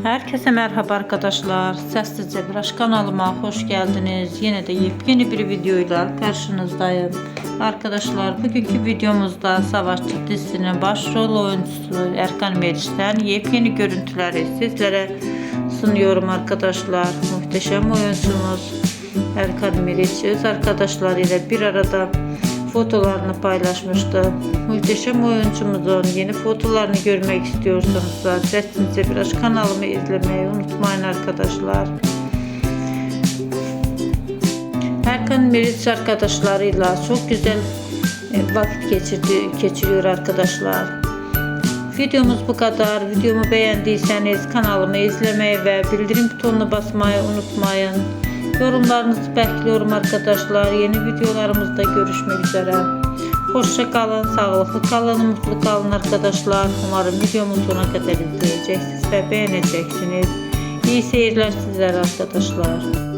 Herkese merhaba arkadaşlar. Sessiz Cebraş kanalıma hoş geldiniz. Yine de yepyeni bir videoyla karşınızdayım. Arkadaşlar bugünkü videomuzda Savaşçı dizisinin başrol oyuncusu Erkan Meriç'ten yepyeni görüntüleri sizlere sunuyorum arkadaşlar. Muhteşem oyuncumuz Erkan Meriç öz arkadaşlarıyla bir arada fotolarını paylaşmıştı. Muhteşem oyuncumuzun yeni fotolarını görmek istiyorsanız da Sesinize Biraz kanalımı izlemeyi unutmayın arkadaşlar. Erkan Meriç arkadaşlarıyla çok güzel e, vakit geçirdi, geçiriyor arkadaşlar. Videomuz bu kadar. Videomu beğendiyseniz kanalımı izlemeyi ve bildirim butonuna basmayı unutmayın. Yorumlarınızı bekliyorum arkadaşlar. Yeni videolarımızda görüşmek üzere. Hoşça kalın, sağlıklı kalın, mutlu kalın arkadaşlar. Umarım videomu sona kadar izleyeceksiniz ve beğeneceksiniz. İyi seyirler sizlere arkadaşlar.